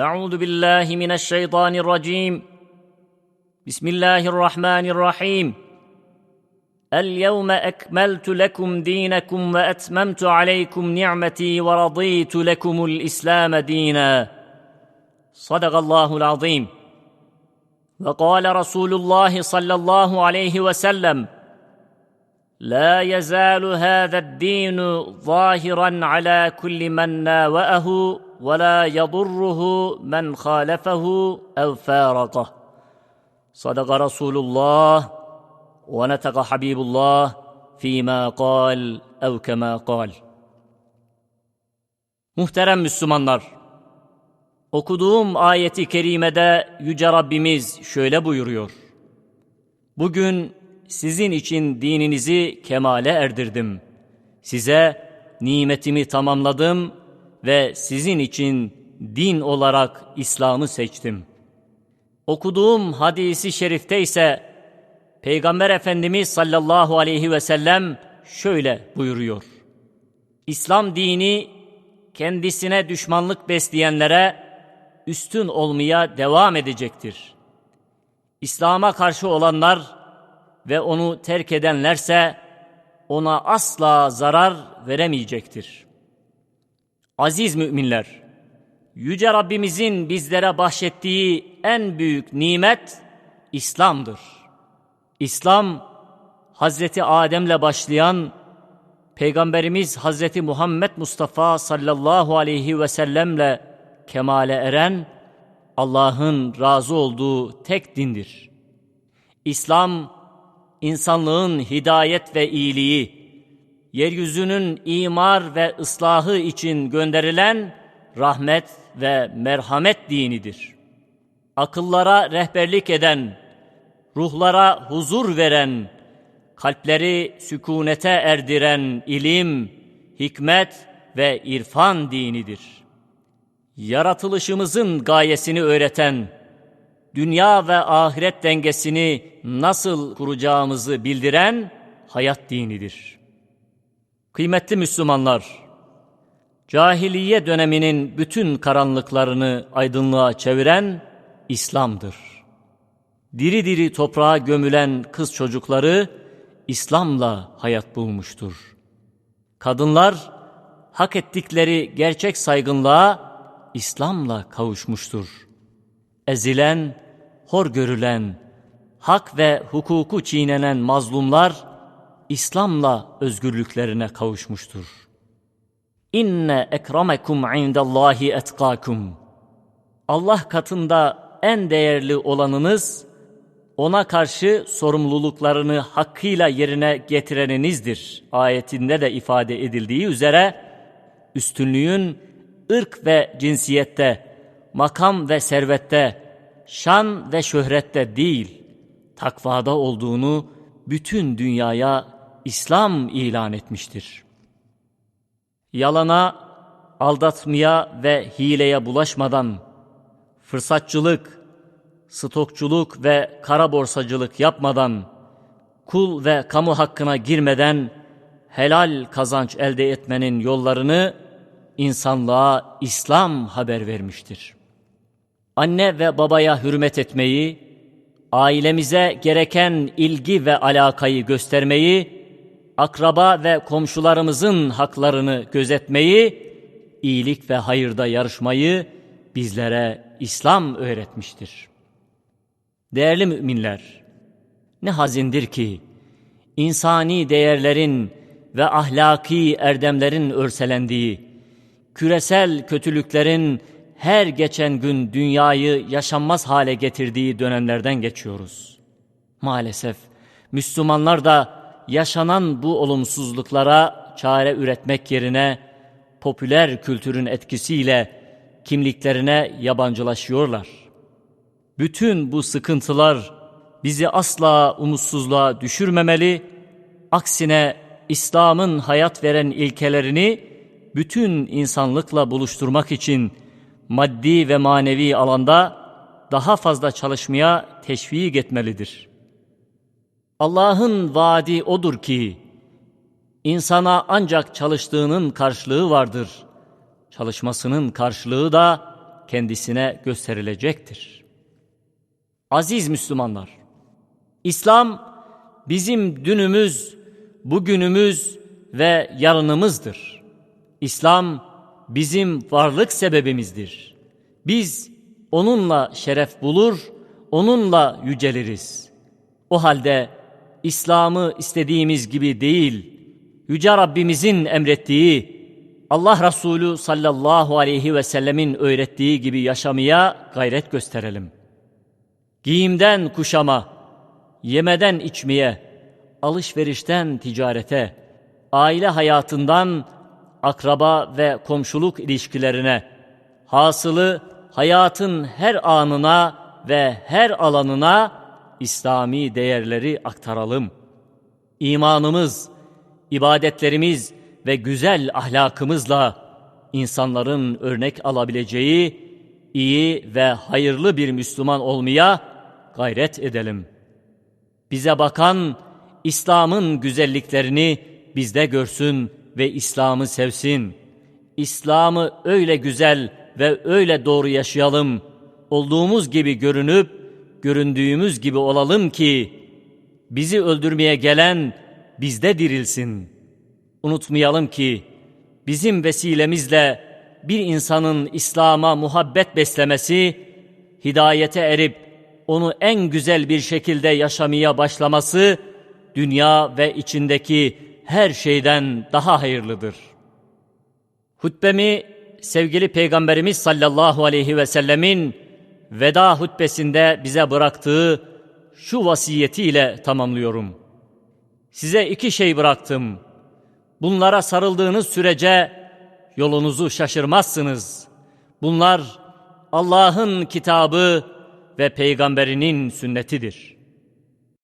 أعوذ بالله من الشيطان الرجيم. بسم الله الرحمن الرحيم. اليوم أكملت لكم دينكم وأتممت عليكم نعمتي ورضيت لكم الإسلام دينا. صدق الله العظيم. وقال رسول الله صلى الله عليه وسلم لا يزال هذا الدين ظاهرا على كل من ناوأه ولا يضره من خالفه أو فارقه صدق رسول الله ونطق حبيب الله فيما قال أو كما قال Muhterem Müslümanlar, okuduğum ayeti kerimede Yüce Rabbimiz şöyle buyuruyor. Bugün sizin için dininizi kemale erdirdim. Size nimetimi tamamladım ve sizin için din olarak İslam'ı seçtim. Okuduğum hadisi şerifte ise Peygamber Efendimiz sallallahu aleyhi ve sellem şöyle buyuruyor. İslam dini kendisine düşmanlık besleyenlere üstün olmaya devam edecektir. İslam'a karşı olanlar ve onu terk edenlerse ona asla zarar veremeyecektir. Aziz müminler, Yüce Rabbimizin bizlere bahşettiği en büyük nimet İslam'dır. İslam, Hazreti Adem'le başlayan, Peygamberimiz Hazreti Muhammed Mustafa sallallahu aleyhi ve sellemle kemale eren, Allah'ın razı olduğu tek dindir. İslam, insanlığın hidayet ve iyiliği, yeryüzünün imar ve ıslahı için gönderilen rahmet ve merhamet dinidir. Akıllara rehberlik eden, ruhlara huzur veren, kalpleri sükunete erdiren ilim, hikmet ve irfan dinidir. Yaratılışımızın gayesini öğreten, dünya ve ahiret dengesini nasıl kuracağımızı bildiren hayat dinidir. Kıymetli Müslümanlar, cahiliye döneminin bütün karanlıklarını aydınlığa çeviren İslam'dır. Diri diri toprağa gömülen kız çocukları İslam'la hayat bulmuştur. Kadınlar hak ettikleri gerçek saygınlığa İslam'la kavuşmuştur. Ezilen, hor görülen, hak ve hukuku çiğnenen mazlumlar İslam'la özgürlüklerine kavuşmuştur. İnne ekremekum indallahi etkakum. Allah katında en değerli olanınız, ona karşı sorumluluklarını hakkıyla yerine getireninizdir. Ayetinde de ifade edildiği üzere, üstünlüğün ırk ve cinsiyette, makam ve servette, şan ve şöhrette değil, takvada olduğunu bütün dünyaya İslam ilan etmiştir. Yalana, aldatmaya ve hileye bulaşmadan, fırsatçılık, stokçuluk ve kara borsacılık yapmadan, kul ve kamu hakkına girmeden helal kazanç elde etmenin yollarını insanlığa İslam haber vermiştir. Anne ve babaya hürmet etmeyi, ailemize gereken ilgi ve alakayı göstermeyi, akraba ve komşularımızın haklarını gözetmeyi, iyilik ve hayırda yarışmayı bizlere İslam öğretmiştir. Değerli müminler, ne hazindir ki insani değerlerin ve ahlaki erdemlerin örselendiği, küresel kötülüklerin her geçen gün dünyayı yaşanmaz hale getirdiği dönemlerden geçiyoruz. Maalesef Müslümanlar da yaşanan bu olumsuzluklara çare üretmek yerine popüler kültürün etkisiyle kimliklerine yabancılaşıyorlar. Bütün bu sıkıntılar bizi asla umutsuzluğa düşürmemeli, aksine İslam'ın hayat veren ilkelerini bütün insanlıkla buluşturmak için maddi ve manevi alanda daha fazla çalışmaya teşvik etmelidir. Allah'ın vaadi odur ki, insana ancak çalıştığının karşılığı vardır. Çalışmasının karşılığı da kendisine gösterilecektir. Aziz Müslümanlar, İslam bizim dünümüz, bugünümüz ve yarınımızdır. İslam bizim varlık sebebimizdir. Biz onunla şeref bulur, onunla yüceliriz. O halde İslam'ı istediğimiz gibi değil, Yüce Rabbimizin emrettiği, Allah Resulü sallallahu aleyhi ve sellemin öğrettiği gibi yaşamaya gayret gösterelim. Giyimden kuşama, yemeden içmeye, alışverişten ticarete, aile hayatından akraba ve komşuluk ilişkilerine, hasılı hayatın her anına ve her alanına İslami değerleri aktaralım. İmanımız, ibadetlerimiz ve güzel ahlakımızla insanların örnek alabileceği iyi ve hayırlı bir Müslüman olmaya gayret edelim. Bize bakan İslam'ın güzelliklerini bizde görsün ve İslam'ı sevsin. İslam'ı öyle güzel ve öyle doğru yaşayalım. Olduğumuz gibi görünüp göründüğümüz gibi olalım ki bizi öldürmeye gelen bizde dirilsin. Unutmayalım ki bizim vesilemizle bir insanın İslam'a muhabbet beslemesi, hidayete erip onu en güzel bir şekilde yaşamaya başlaması, dünya ve içindeki her şeyden daha hayırlıdır. Hutbemi sevgili Peygamberimiz sallallahu aleyhi ve sellemin veda hutbesinde bize bıraktığı şu vasiyetiyle tamamlıyorum. Size iki şey bıraktım. Bunlara sarıldığınız sürece yolunuzu şaşırmazsınız. Bunlar Allah'ın kitabı ve peygamberinin sünnetidir.''